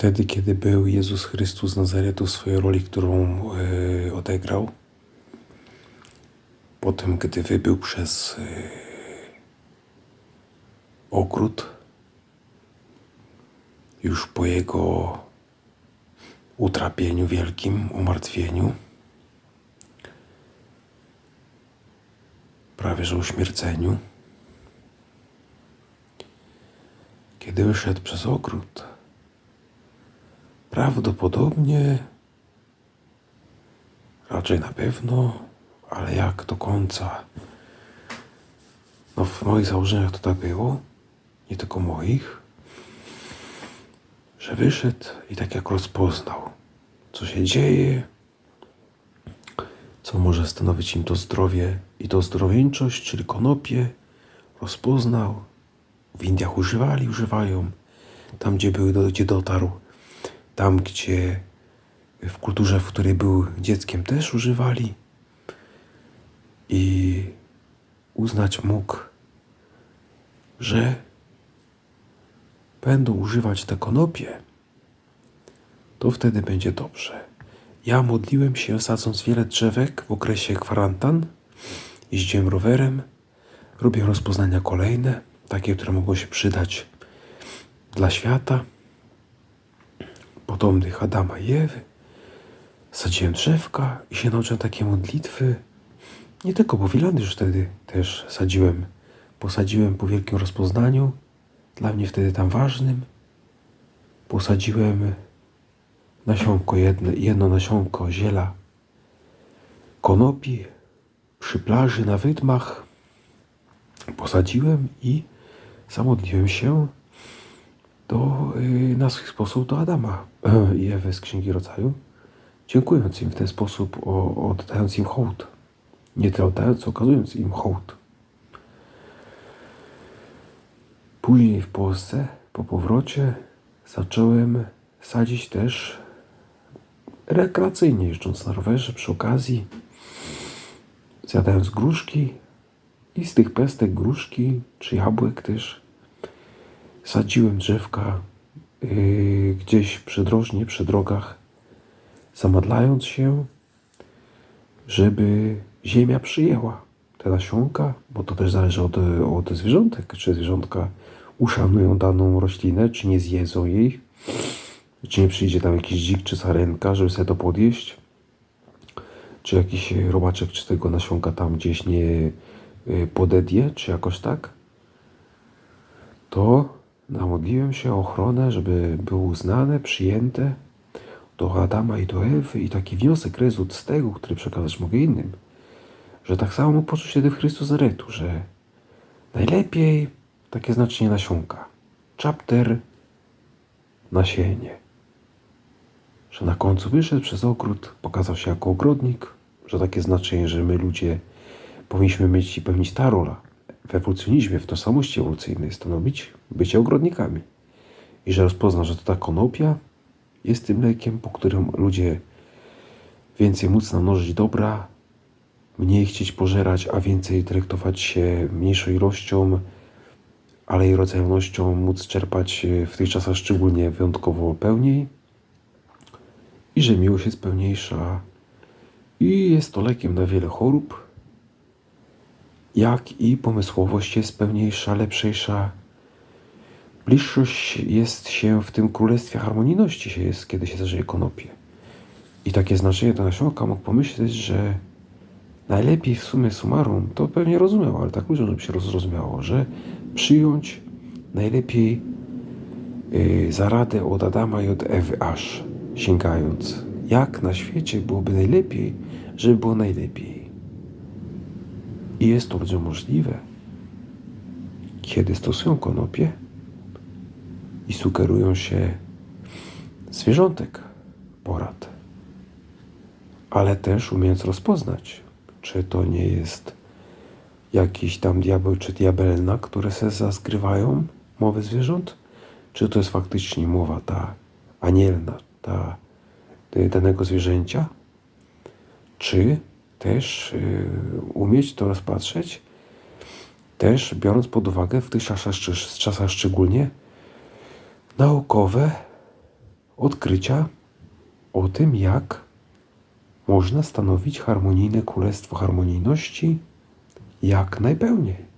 Wtedy, kiedy był Jezus Chrystus z Nazaretu w swojej roli, którą e, odegrał, potem, gdy wybył przez e, ogród, już po jego utrapieniu wielkim, umartwieniu, prawie że uśmierceniu, kiedy wyszedł przez ogród, prawdopodobnie, raczej na pewno, ale jak do końca, no w moich założeniach to tak było, nie tylko moich, że wyszedł i tak jak rozpoznał, co się dzieje, co może stanowić im to zdrowie i to zdrowieńczość, czyli konopie, rozpoznał. W Indiach używali, używają. Tam, gdzie, były, do- gdzie dotarł, tam, gdzie w kulturze, w której był dzieckiem, też używali. I uznać mógł, że będą używać te konopie, to wtedy będzie dobrze. Ja modliłem się sadząc wiele drzewek w okresie kwarantan. Jeździłem rowerem, robię rozpoznania kolejne, takie, które mogą się przydać dla świata, potomnych Adama i Ewy. Sadziłem drzewka i się nauczyłem takiej modlitwy. Nie tylko, bo wilandy już wtedy też sadziłem. Posadziłem po wielkim rozpoznaniu, dla mnie wtedy tam ważnym. Posadziłem nasionko, jedno, jedno nasionko ziela konopi przy plaży na wydmach. Posadziłem i zamodliłem się do, y, na swój sposób do Adama e, i Ewy z Księgi Rodzaju, dziękując im w ten sposób, o, oddając im hołd. Nie tyle oddając, okazując im hołd. Później w Polsce, po powrocie, zacząłem sadzić też rekreacyjnie, jeżdżąc na rowerze przy okazji, zjadając gruszki i z tych pestek gruszki czy jabłek też sadziłem drzewka yy, gdzieś przydrożnie, przy drogach, zamadlając się, żeby ziemia przyjęła te nasionka, bo to też zależy od, od zwierzątek, czy zwierzątka uszanują daną roślinę, czy nie zjedzą jej, czy nie przyjdzie tam jakiś dzik czy sarenka, żeby sobie to podjeść, czy jakiś robaczek czy tego nasionka tam gdzieś nie y, podedie, czy jakoś tak, to namodliłem się o ochronę, żeby było uznane, przyjęte do Adama i do Ewy i taki wniosek, rezult z tego, który przekazać mogę innym, że tak samo mógł poczuć wtedy w Chrystus Nazaretu, że najlepiej takie znaczenie nasionka. Chapter nasienie. Że na końcu wyszedł przez ogród, pokazał się jako ogrodnik, że takie znaczenie, że my ludzie powinniśmy mieć i pełnić ta rola w ewolucjonizmie, w tożsamości ewolucyjnej stanowić bycie ogrodnikami. I że rozpozna, że to ta konopia jest tym lekiem, po którym ludzie więcej móc namnożyć dobra, mniej chcieć pożerać, a więcej traktować się mniejszą ilością, ale i rodzajnością móc czerpać w tych czasach szczególnie wyjątkowo pełniej. I że miłość jest pełniejsza. I jest to lekiem na wiele chorób, jak i pomysłowość jest pełniejsza, lepszejsza. Bliższość jest się w tym królestwie harmonijności się jest, kiedy się zażyje konopie. I takie znaczenie do nasionka mógł pomyśleć, że najlepiej w sumie summarum, to pewnie rozumiał, ale tak ludziom żeby się zrozumiało, że przyjąć najlepiej yy, za radę od Adama i od Ewy aż, sięgając, jak na świecie byłoby najlepiej, żeby było najlepiej. I jest to ludziom możliwe, kiedy stosują konopie i sugerują się zwierzątek porad, ale też umiejąc rozpoznać, czy to nie jest jakiś tam diabeł czy diabelna, które se zazgrywają mowy zwierząt, czy to jest faktycznie mowa ta anielna, ta danego zwierzęcia, czy też y, umieć to rozpatrzeć, też biorąc pod uwagę w tych czasach, czasach szczególnie naukowe odkrycia o tym, jak można stanowić harmonijne królestwo harmonijności jak najpełniej.